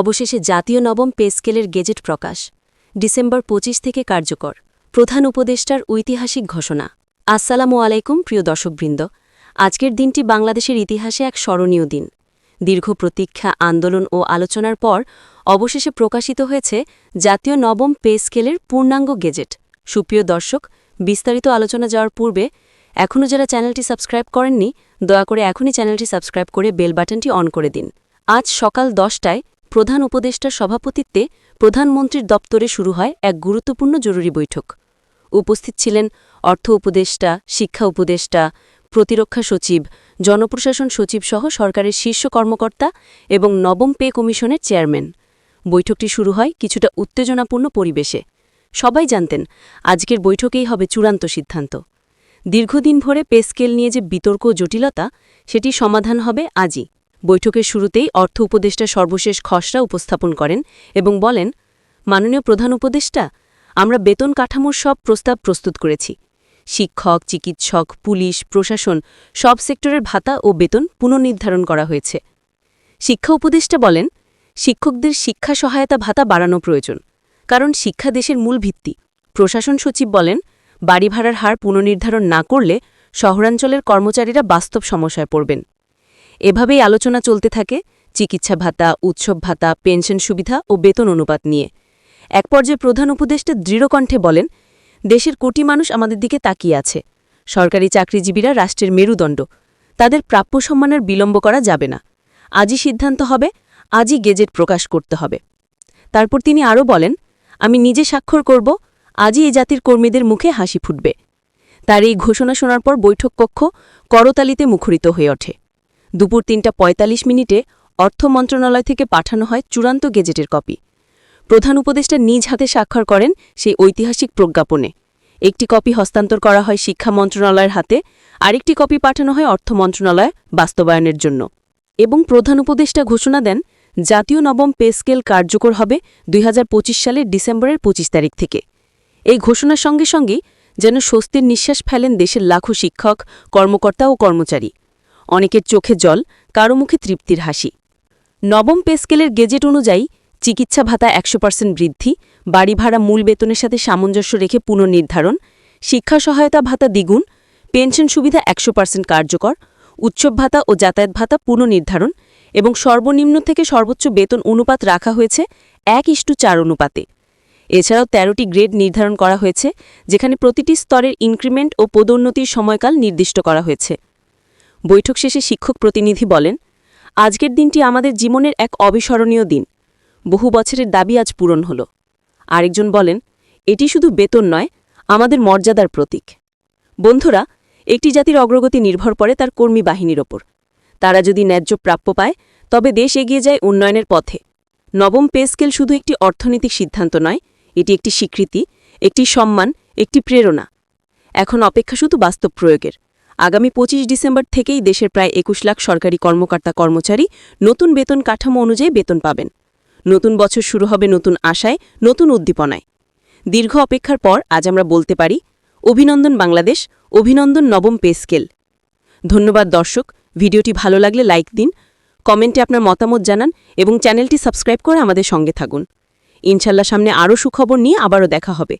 অবশেষে জাতীয় নবম পে স্কেলের গেজেট প্রকাশ। ডিসেম্বর ২৫ থেকে কার্যকর। প্রধান উপদেষ্টার ঐতিহাসিক ঘোষণা। আসসালামু আলাইকুম, প্রিয় দর্শকবৃন্দ। আজকের দিনটি বাংলাদেশের ইতিহাসে এক স্মরণীয় দিন। দীর্ঘ প্রতীক্ষা, আন্দোলন ও আলোচনার পর অবশেষে প্রকাশিত হয়েছে জাতীয় নবম পে স্কেলের পূর্ণাঙ্গ গেজেট। সুপ্রিয় দর্শক, বিস্তারিত আলোচনা যাওয়ার পূর্বে এখনও যারা চ্যানেলটি সাবস্ক্রাইব করেননি, দয়া করে এখনই চ্যানেলটি সাবস্ক্রাইব করে বেল বাটনটি অন করে দিন। আজ সকাল দশটায় প্রধান উপদেষ্টার সভাপতিত্বে প্রধানমন্ত্রীর দপ্তরে শুরু হয় এক গুরুত্বপূর্ণ জরুরি বৈঠক। উপস্থিত ছিলেন অর্থ উপদেষ্টা, শিক্ষা উপদেষ্টা, প্রতিরক্ষা সচিব, জনপ্রশাসন সচিব সহ সরকারের শীর্ষ কর্মকর্তা এবং নবম পে কমিশনের চেয়ারম্যান। বৈঠকটি শুরু হয় কিছুটা উত্তেজনাপূর্ণ পরিবেশে। সবাই জানতেন, আজকের বৈঠকেই হবে চূড়ান্ত সিদ্ধান্ত। দীর্ঘদিন ভরে পেস্কেল নিয়ে যে বিতর্ক জটিলতা সেটি সমাধান হবে আজই। বৈঠকের শুরুতেই অর্থ উপদেষ্টা সর্বশেষ খসড়া উপস্থাপন করেন এবং বলেন, মাননীয় প্রধান উপদেষ্টা, আমরা বেতন কাঠামোর সব প্রস্তাব প্রস্তুত করেছি। শিক্ষক, চিকিৎসক, পুলিশ, প্রশাসন সব সেক্টরের ভাতা ও বেতন পুনর্নির্ধারণ করা হয়েছে। শিক্ষা উপদেষ্টা বলেন, শিক্ষকদের শিক্ষা সহায়তা ভাতা বাড়ানো প্রয়োজন, কারণ শিক্ষা দেশের মূল ভিত্তি। প্রশাসন সচিব বলেন, বাড়ি ভাড়ার হার পুনর্নির্ধারণ না করলে শহরাঞ্চলের কর্মচারীরা বাস্তব সমস্যায় পড়বেন। এভাবেই আলোচনা চলতে থাকে, চিকিৎসা ভাতা, উৎসব ভাতা, পেনশন সুবিধা ও বেতন অনুপাত নিয়ে। এক পর্যায়ে প্রধান উপদেষ্টা দৃঢ়কণ্ঠে বলেন, দেশের কোটি মানুষ আমাদের দিকে তাকিয়ে আছে। সরকারি চাকরিজীবীরা রাষ্ট্রের মেরুদণ্ড। তাদের প্রাপ্য সম্মানের বিলম্ব করা যাবে না। আজই সিদ্ধান্ত হবে, আজই গেজেট প্রকাশ করতে হবে। তারপর তিনি আরও বলেন, আমি নিজে স্বাক্ষর করব, আজই এই জাতির কর্মীদের মুখে হাসি ফুটবে। তার এই ঘোষণা শোনার পর বৈঠক কক্ষ করতালিতে মুখরিত হয়ে ওঠে। দুপুর তিনটা ৪৫ মিনিটে অর্থ মন্ত্রণালয় থেকে পাঠানো হয় চূড়ান্ত গেজেটের কপি। প্রধান উপদেষ্টা নিজ হাতে স্বাক্ষর করেন সেই ঐতিহাসিক প্রজ্ঞাপনে। একটি কপি হস্তান্তর করা হয় শিক্ষা মন্ত্রণালয়ের হাতে, আরেকটি কপি পাঠানো হয় অর্থ মন্ত্রণালয় বাস্তবায়নের জন্য। এবং প্রধান উপদেষ্টা ঘোষণা দেন, জাতীয় নবম পে স্কেল কার্যকর হবে দুই হাজার পঁচিশ সালের ডিসেম্বরের ২৫ তারিখ থেকে। এই ঘোষণার সঙ্গে সঙ্গেই যেন স্বস্তির নিঃশ্বাস ফেলেন দেশের লাখো শিক্ষক, কর্মকর্তা ও কর্মচারী। অনেকের চোখে জল, কারও মুখে তৃপ্তির হাসি। নবম পেস্কেলের গেজেট অনুযায়ী চিকিৎসা ভাতা একশো পার্সেন্ট বৃদ্ধি, বাড়ি ভাড়া মূল বেতনের সাথে সামঞ্জস্য রেখে পুনর্নির্ধারণ, শিক্ষা সহায়তা ভাতা দ্বিগুণ, পেনশন সুবিধা একশো পার্সেন্ট কার্যকর, উৎসব ভাতা ও যাতায়াত ভাতা পুনর্নির্ধারণ এবং সর্বনিম্ন থেকে সর্বোচ্চ বেতন অনুপাত রাখা হয়েছে এক ইস্টু চার অনুপাতে। এছাড়াও ১৩টি গ্রেড নির্ধারণ করা হয়েছে, যেখানে প্রতিটি স্তরের ইনক্রিমেন্ট ও পদোন্নতির সময়কাল নির্দিষ্ট করা হয়েছে। বৈঠক শেষে শিক্ষক প্রতিনিধি বলেন, আজকের দিনটি আমাদের জীবনের এক অবিস্মরণীয় দিন। বহু বছরের দাবি আজ পূরণ হল। আরেকজন বলেন, এটি শুধু বেতন নয়, আমাদের মর্যাদার প্রতীক। বন্ধুরা, একটি জাতির অগ্রগতি নির্ভর করে তার কর্মী বাহিনীর ওপর। তারা যদি ন্যায্য প্রাপ্য পায়, তবে দেশ এগিয়ে যায় উন্নয়নের পথে। নবম পে স্কেল শুধু একটি অর্থনৈতিক সিদ্ধান্ত নয়, এটি একটি স্বীকৃতি, একটি সম্মান, একটি প্রেরণা। এখন অপেক্ষা শুধু বাস্তব প্রয়োগের। আগামী ২৫ ডিসেম্বর থেকেই দেশের প্রায় একুশ লাখ সরকারি কর্মকর্তা কর্মচারী নতুন বেতন কাঠামো অনুযায়ী বেতন পাবেন। নতুন বছর শুরু হবে নতুন আশায়, নতুন উদ্দীপনায়। দীর্ঘ অপেক্ষার পর আজ আমরা বলতে পারি, অভিনন্দন বাংলাদেশ, অভিনন্দন নবম পে স্কেল। ধন্যবাদ দর্শক, ভিডিওটি ভালো লাগলে লাইক দিন, কমেন্টে আপনার মতামত জানান এবং চ্যানেলটি সাবস্ক্রাইব করে আমাদের সঙ্গে থাকুন। ইনশাল্লাহ সামনে আরও সুখবর নিয়ে আবারও দেখা হবে।